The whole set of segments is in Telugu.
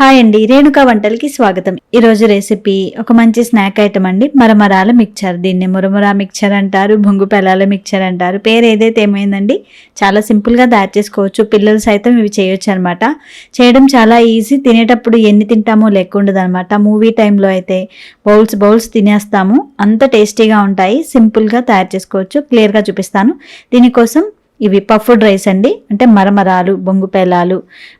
హాయ్ అండి రేణుకా వంటలకి స్వాగతం. ఈరోజు రెసిపీ ఒక మంచి స్నాక్ ఐటమ్ అండి. మరమరాల మిక్చర్ దీన్ని మురమురా మిక్చర్ అంటారు బొంగు పెలాల మిక్చర్ అంటారు. పేరు ఏదైతే ఏమైందండి చాలా సింపుల్గా తయారు చేసుకోవచ్చు. పిల్లలు సైతం ఇవి చేయొచ్చు అనమాట చేయడం చాలా ఈజీ తినేటప్పుడు ఎన్ని తింటామో లేకుండదు అనమాట మూవీ టైంలో అయితే బౌల్స్ బౌల్స్ తినేస్తాము. అంత టేస్టీగా ఉంటాయి. సింపుల్గా తయారు చేసుకోవచ్చు. క్లియర్గా చూపిస్తాను. దీనికోసం ఇవి పఫ్డ్ రైస్ అండి. అంటే మరమరాలు బొంగు పేలాలు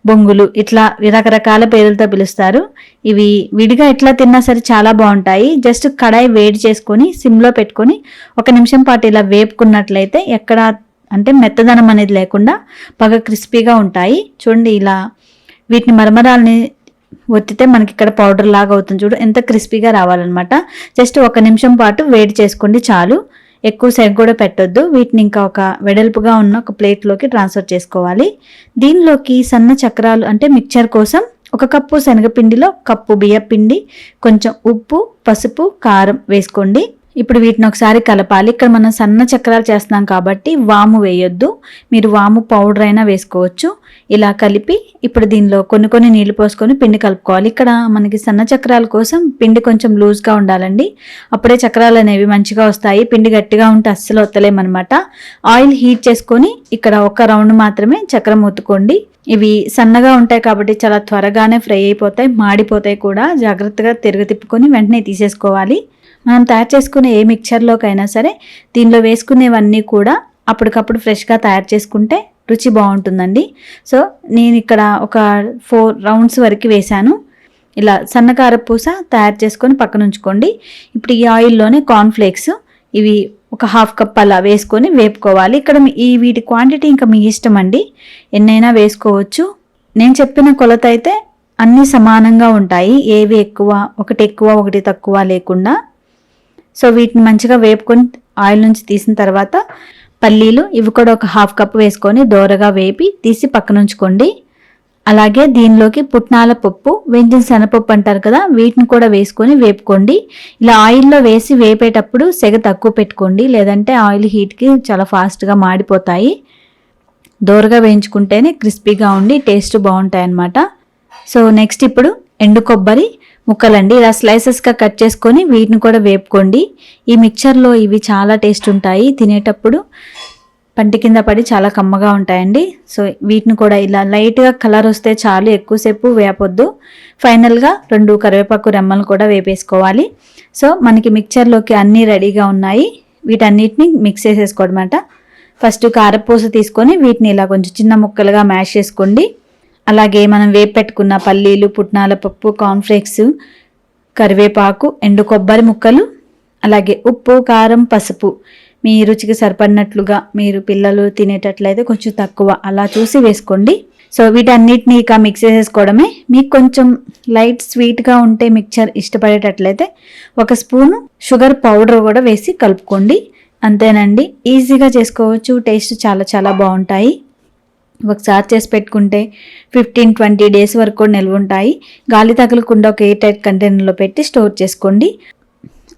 బొంగులు ఇట్లా రకరకాల పేర్లతో పిలుస్తారు. ఇవి విడిగా ఎట్లా తిన్నా సరే చాలా బాగుంటాయి. జస్ట్ కడాయి వేడి చేసుకొని సిమ్లో పెట్టుకొని ఒక నిమిషం పాటు ఇలా వేపుకున్నట్లయితే ఎక్కడ అంటే మెత్తదనం అనేది లేకుండా బాగా క్రిస్పీగా ఉంటాయి. చూడండి ఇలా వీటిని మరమరాలని ఒత్తితే మనకి ఇక్కడ పౌడర్ లాగా అవుతుంది చూడు. ఎంత క్రిస్పీగా రావాలన్నమాట. జస్ట్ ఒక నిమిషం పాటు వేడి చేసుకోండి చాలు. ఎక్కువ సేపు కూడా పెట్టొద్దు. వీటిని ఇంకా ఒక వెడల్పుగా ఉన్న ఒక ప్లేట్లోకి ట్రాన్స్ఫర్ చేసుకోవాలి. దీనిలోకి సన్న చక్రాలు అంటే మిక్చర్ కోసం ఒక కప్పు శనగపిండిలో కప్పు బియ్యపిండి కొంచెం ఉప్పు పసుపు కారం వేసుకోండి. ఇప్పుడు వీటిని ఒకసారి కలపాలి. ఇక్కడ మనం సన్న చక్రాలు చేస్తున్నాం కాబట్టి వాము వేయొద్దు. మీరు వాము పౌడర్ అయినా వేసుకోవచ్చు. ఇలా కలిపి ఇప్పుడు దీనిలో కొన్ని కొన్ని నీళ్ళు పోసుకొని పిండి కలుపుకోవాలి. ఇక్కడ మనకి సన్న చక్రాల కోసం పిండి కొంచెం లూజ్గా ఉండాలండి. అప్పుడే చక్రాలు అనేవి మంచిగా వస్తాయి. పిండి గట్టిగా ఉంటే అస్సలు వస్తలేమన్నమాట ఆయిల్ హీట్ చేసుకొని ఇక్కడ ఒక రౌండ్ మాత్రమే చక్రం ఒత్తుకోండి. ఇవి సన్నగా ఉంటాయి కాబట్టి చాలా త్వరగానే ఫ్రై అయిపోతాయి మాడిపోతాయి కూడా. జాగ్రత్తగా తిరుగు తిప్పుకొని వెంటనే తీసేసుకోవాలి. మనం తయారు చేసుకునే ఏ మిక్చర్లోకైనా సరే దీనిలో వేసుకునేవన్నీ కూడా అప్పటికప్పుడు ఫ్రెష్గా తయారు చేసుకుంటే రుచి బాగుంటుందండి. సో నేను ఇక్కడ ఒక ఫోర్ రౌండ్స్ వరకు వేశాను. ఇలా సన్నకార పూస తయారు చేసుకొని పక్కన ఉంచుకోండి. ఇప్పుడు ఈ ఆయిల్లోనే కార్న్ఫ్లేక్స్ ఇవి ఒక హాఫ్ కప్ అలా వేసుకొని వేపుకోవాలి. ఇక్కడ ఈ వీటి క్వాంటిటీ ఇంకా మీ ఇష్టం అండి. ఎన్నైనా వేసుకోవచ్చు. నేను చెప్పిన కొలత అయితే అన్నీ సమానంగా ఉంటాయి. ఏవి ఎక్కువ ఒకటి ఎక్కువ ఒకటి తక్కువ లేకుండా. సో వీటిని మంచిగా వేపుకొని ఆయిల్ నుంచి తీసిన తర్వాత పల్లీలు ఇవి కూడా ఒక హాఫ్ కప్ వేసుకొని దోరగా వేపి తీసి పక్కన ఉంచుకోండి. అలాగే దీనిలోకి పుట్నాల పప్పు వేయించిన శనగపప్పు అంటారు కదా వీటిని కూడా వేసుకొని వేపుకోండి. ఇలా ఆయిల్లో వేసి వేపేటప్పుడు సెగ తక్కువ పెట్టుకోండి లేదంటే ఆయిల్ హీట్కి చాలా ఫాస్ట్గా మాడిపోతాయి. దోరగా వేయించుకుంటేనే క్రిస్పీగా ఉండి టేస్ట్ బాగుంటాయి అన్నమాట సో నెక్స్ట్ ఇప్పుడు ఎండు కొబ్బరి ముక్కలండి. ఇలా స్లైసెస్గా కట్ చేసుకొని వీటిని కూడా వేపుకోండి. ఈ మిక్చర్లో ఇవి చాలా టేస్ట్ ఉంటాయి. తినేటప్పుడు పంటి కింద పడి చాలా కమ్మగా ఉంటాయండి. సో వీటిని కూడా ఇలా లైట్గా కలర్ వస్తే చాలు ఎక్కువసేపు వేపొద్దు. ఫైనల్గా రెండు కరివేపాకు రెమ్మలు కూడా వేపేసుకోవాలి. సో మనకి మిక్చర్లోకి అన్నీ రెడీగా ఉన్నాయి. వీటన్నిటిని మిక్స్ చేసేసుకోవడమాట. ఫస్ట్ కారపూస తీసుకొని వీటిని ఇలా కొంచెం చిన్న ముక్కలుగా మ్యాష్ చేసుకోండి. అలాగే మనం వేపు పెట్టుకున్న పల్లీలు పుట్నాల పప్పు కార్న్ఫ్లేక్స్ కరివేపాకు ఎండు కొబ్బరి ముక్కలు అలాగే ఉప్పు కారం పసుపు. మీ రుచికి సరిపడినట్లుగా మీరు పిల్లలు తినేటట్లయితే కొంచెం తక్కువ. అలా చూసి వేసుకోండి. సో వీటన్నిటిని ఇక మిక్స్ చేసేసుకోవడమే. మీకు కొంచెం లైట్ స్వీట్గా ఉంటే మిక్చర్ ఇష్టపడేటట్లయితే ఒక స్పూను షుగర్ పౌడర్ కూడా వేసి కలుపుకోండి. అంతేనండి. ఈజీగా చేసుకోవచ్చు. టేస్ట్ చాలా చాలా బాగుంటాయి. ఒకసారి చేసి పెట్టుకుంటే ఫిఫ్టీన్ ట్వంటీ డేస్ వరకు కూడా నిల్వ ఉంటాయి. గాలి తగలకుండా ఒక ఎయిర్ టైట్ కంటైనర్లో పెట్టి స్టోర్ చేసుకోండి.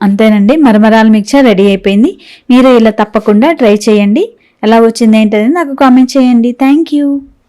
అంతేనండి. మరమరాల మిక్చర్ రెడీ అయిపోయింది. మీరు ఇలా తప్పకుండా ట్రై చేయండి. ఎలా వచ్చింది ఏంటనేది నాకు కామెంట్ చేయండి. Thank you